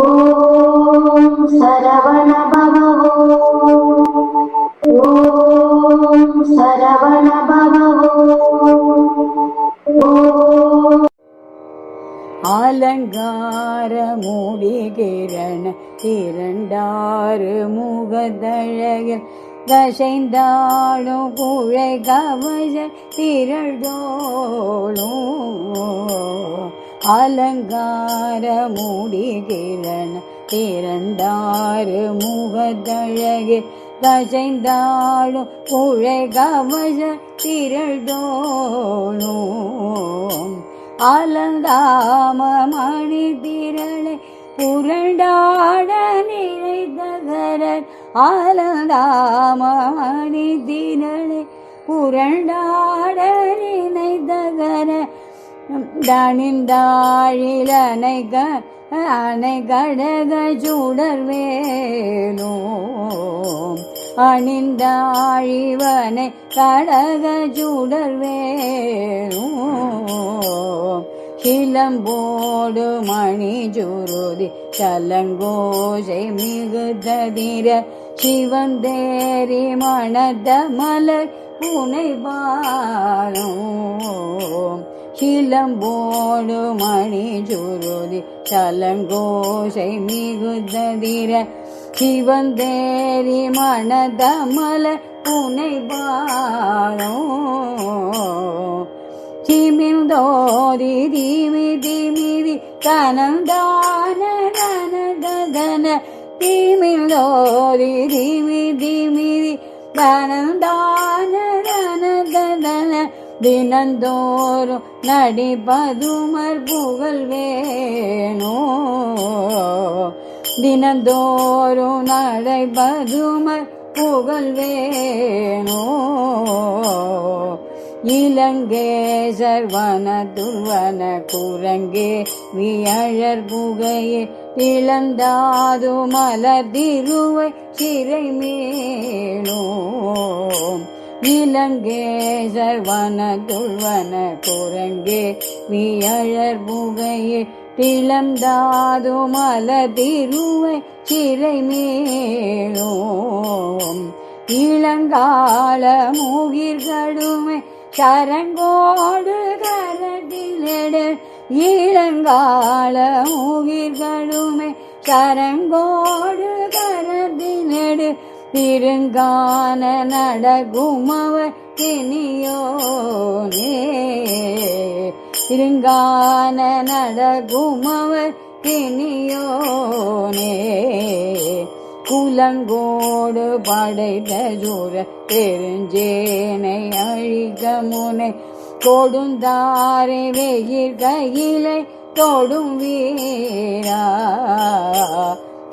ஓம் அலங்கார மூடிகிரண இரண்டாறு முகதழகன் கசைந்தாளும் குழை கவச திரள்தோளும். அலங்கார மூடிகிரண திரண்டாறு முகதழகில் கசைந்தாளும் குழை கவச திரள்தோளும். அலந்தாம மணி திரளை புரண்டாட நினைத்தகரன் அலந்தாம மணி புரண்டாட நினைத்தகர தனிந்தாழில் அணைக அணை கடக சுடர் வேலும் அணிந்தாழிவனை கடக சுடர் வேலும் சிலம்போடு மணி ஜுருதி சலங்கோசை மிகுததிர சிவந்தேரி மணத மலர் புனை பாரும் சிலம்போடு மணி ஜுருதி சலங்கோசை மிகுததிர சிவந்தேரி மணத மலர் புனை பாரும் திமிர்ந்தோதி தீமி திமிதி கனந்தான கனதன திமிர்ந்தோதி தீமி திமிதி கனந்தான கனதன தினந்தோறும் நடிபதுமர் புகழ் வேணோ. தினந்தோறும் நடைபதுமர் புகழ் வேணோ. இளங்கேசர் வன துர்வன குரங்கே வியழர் புகையே இழந்தாது மலர் திருவை சிறை மேலும். இளங்கேசர் வன துர்வன குரங்கே வியழர் புகையே இழந்தாது மலர் திருவை சிறை மேலும். இளங்கால மூகிர்களுமே கரங்கோடு கரடிலடு இளங்கால உயிர்களுமே கரங்கோடு கரடிலடு திருங்கான நடகுமவர் தினியோனே திருங்கான நடகுமவர் தினியோனே புலங்கோடு படைத்த ஜோர பெருஞ்சேனை அழிக முனை கொடுந்தாரை வெயிர் கையிலை தொடும் வீரா.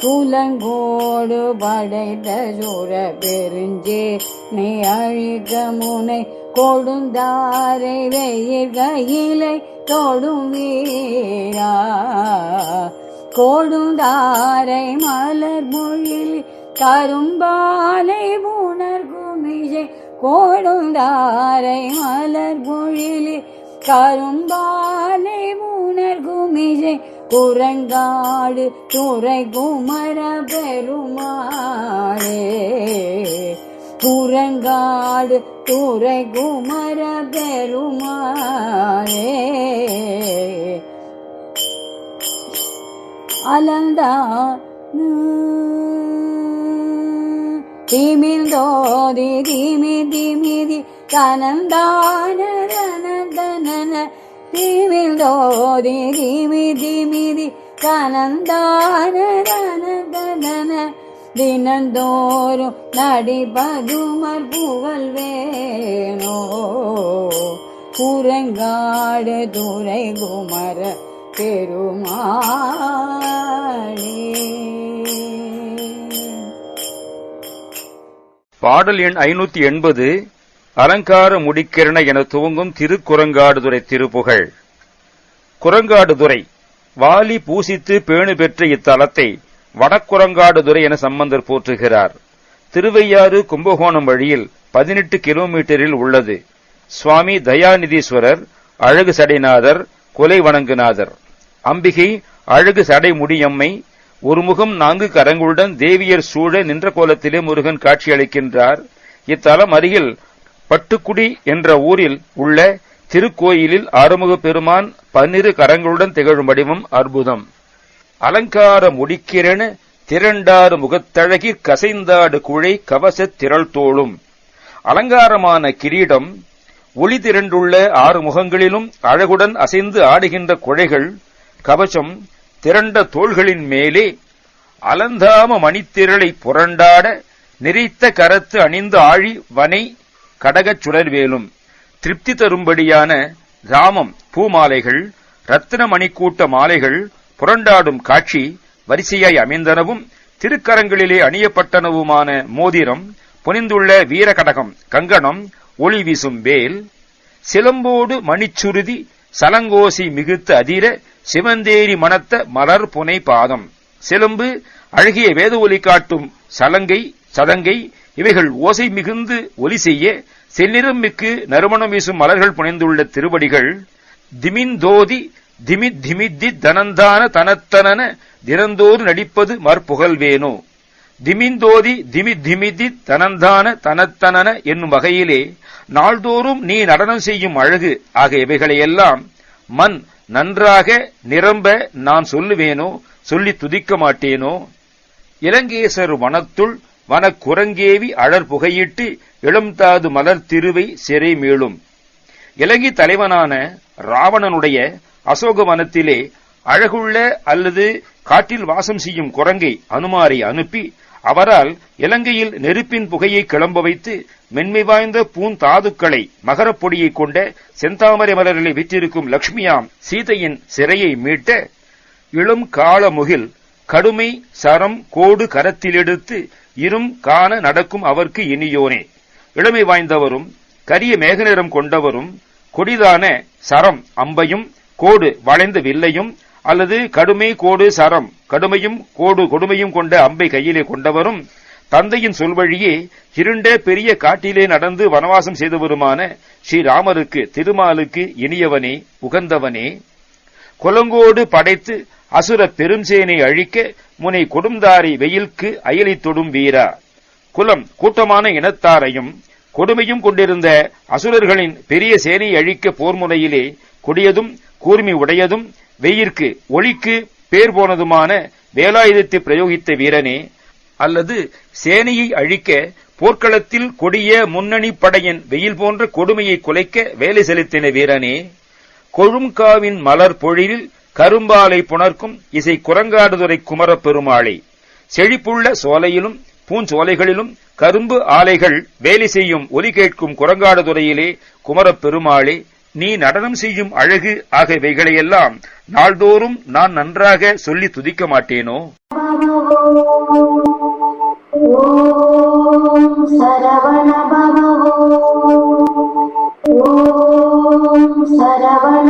புலங்கோடு படைத்த சூர பெருஞ்சே நீ அழிக முனை கொடுந்தாரை வெயிர் கையிலை தொடும் வீரா. கொடுந்தாரை மலர் மொழில் கரும்பாலை புணர்குமிழை கொடுந்தாரை மலர் மொழில் கரும்பாலை புணர்குமிழை குரங்காடு துறை குமர பெருமாளே. குரங்காடு துறை குமர பெருமாளே. அலந்தானு. திமிழ்ந்தோதி திமி திமிதி கனந்தான திமிழ்ந்தோதி திமிர்ந்தோதி திமி திமிதி கனந்தான தினந்தோறும் நடிபதுமர் புகழ் வேணோ குரங்காடு துறை குமர பெருமாளே. பாடல் எண் ஐநூத்தி எண்பது அலங்கார முடிக்கிரண என துவங்கும் திருக்குரங்காடுதுறை திருப்புகழ். குரங்காடுதுறை வாலி பூசித்து பேணு பெற்ற இத்தலத்தை வடக்குரங்காடுதுறை என சம்பந்தர் போற்றுகிறார். திருவையாறு கும்பகோணம் வழியில் பதினெட்டு கிலோமீட்டரில் உள்ளது. சுவாமி தயாநிதீஸ்வரர் அழகு சடைநாதர் கொலை வணங்குநாதர். அம்பிகை அழகு சடை முடியம்மை ஒரு முகம் நான்கு கரங்களுடன் தேவியர் சூழ நின்ற கோலத்திலே முருகன் காட்சியளிக்கின்றார். இத்தலம் அருகில் பட்டுக்குடி என்ற ஊரில் உள்ள திருக்கோயிலில் ஆறுமுக பெருமான் பன்னிரு கரங்களுடன் திகழும் வடிவம் அற்புதம். அலங்கார முடிக்கிறென திரண்டாறு முகத்தழகி கசைந்தாடு குழை கவசத் திரள் தோளும். அலங்காரமான கிரீடம் ஒளி திரண்டுள்ள ஆறு முகங்களிலும் அழகுடன் அசைந்து ஆடுகின்ற குழைகள் கவசம் திரண்ட தோள்களின் மேலே அலந்தாம மணித்திரளை புரண்டாட நிறைத்த கரத்து அணிந்து ஆழி வனை கடகச் சுடர்வேலும். திருப்தி தரும்படியான ராமம் பூமாலைகள் ரத்தின மணிக்கூட்ட மாலைகள் புரண்டாடும் காட்சி வரிசையாய் அமைந்தனவும் திருக்கரங்களிலே அணியப்பட்டனவுமான மோதிரம் புனிந்துள்ள வீரகடகம் கங்கணம் ஒளி வீசும் வேல் சிலம்போடு மணிச்சுருதி சலங்கோசி மிகுத்து அதிர சிவந்தேரி மணத்த மலர் புனை பாதம். சிலம்பு அழகிய வேத ஒலி காட்டும் சலங்கை சதங்கை இவைகள் ஓசை மிகுந்து ஒலி செய்ய செந்நிறம் மிக்கு நறுமணம் வீசும் மலர்கள் புனைந்துள்ள திருவடிகள். திமிந்தோதி திமி திமித்தி தனந்தான தனத்தனன தினந்தோறு நடிப்பது மற்புகழ்வேனோ திமிந்தோதி திமி திமிதி தனந்தான தனத்தனன என்னும் வகையிலே நாள்தோறும் நீ நடனம் செய்யும் அழகு ஆகிய இவைகளையெல்லாம் மண் நன்றாக நிரம்ப நான் சொல்லுவேனோ? சொல்லி துதிக்க மாட்டேனோ? இலங்கேசர் வனத்துள் வனக்குரங்கேவி அழற் புகையிட்டு இளம்தாது மலர் திருவை சிறை மீளும் இலங்கை தலைவனான ராவணனுடைய அசோகவனத்திலே அழகுள்ள அல்லது காட்டில் வாசம் செய்யும் குரங்கை அனுமாரை அனுப்பி அவரால் இலங்கையில் நெருப்பின் புகையை கிளம்ப வைத்து மென்மை வாய்ந்த பூந்தாதுக்களை மகரப்பொடியை கொண்ட செந்தாமரை மலர்களை விற்றிருக்கும் லட்சுமியாம் சீதையின் சிறையை மீட்ட இளம் காலமுகில் கடுமை சரம் கோடு கரத்திலெடுத்து இரும் காண நடக்கும் அவர்க்கு இனியோனே. இளமை வாய்ந்தவரும் கரிய மேகநிறம் கொண்டவரும் கொடிதான சரம் அம்பையும் கோடு வளைந்த வில்லையும் அல்லது கடுமை கோடு சரம் கடுமையும் கோடு கொடுமையும் கொண்ட அம்பை கையிலே கொண்டவரும் தந்தையின் சொல்வழியே இருண்ட பெரிய காட்டிலே நடந்து வனவாசம் செய்தவருமான ஸ்ரீராமருக்கு திருமாலுக்கு இனியவனே உகந்தவனே. கொலங்கோடு படைத்து அசுர பெருஞ்சேனை அழிக்க முனை கொடும்தாரி வெயில்க்கு அயலி தொடும் வீரா. குலம் கூட்டமான இனத்தாரையும் கொடுமையும் கொண்டிருந்த அசுரர்களின் பெரிய சேனை அழிக்க போர்முனையிலே கொடியதும் கூர்மி உடையதும் வெயிற்கு ஒளிக்கு பேர் போனதுமான வேலாயுதத்தை பிரயோகித்த வீரனே அல்லது சேனையை அழிக்க போர்க்களத்தில் கொடிய முன்னணி படையின் வெயில் போன்ற கொடுமையை குலைக்க வேலை செலுத்தின வீரனே கொழும்காவின் மலர் பொழிலில் கரும்பாலை புணர்க்கும் இசை குரங்காடுதுறை குமரப் பெருமாளை செழிப்புள்ள சோலையிலும் பூஞ்சோலைகளிலும் கரும்பு ஆலைகள் வேலை செய்யும் ஒலி கேட்கும் குரங்காடுதுறையிலே குமரப் பெருமாளே நீ நடனம் செய்யும் அழகு ஆகியவைகளையெல்லாம் நாள்தோறும் நான் நன்றாக சொல்லி துதிக்க மாட்டேனோ? சரவண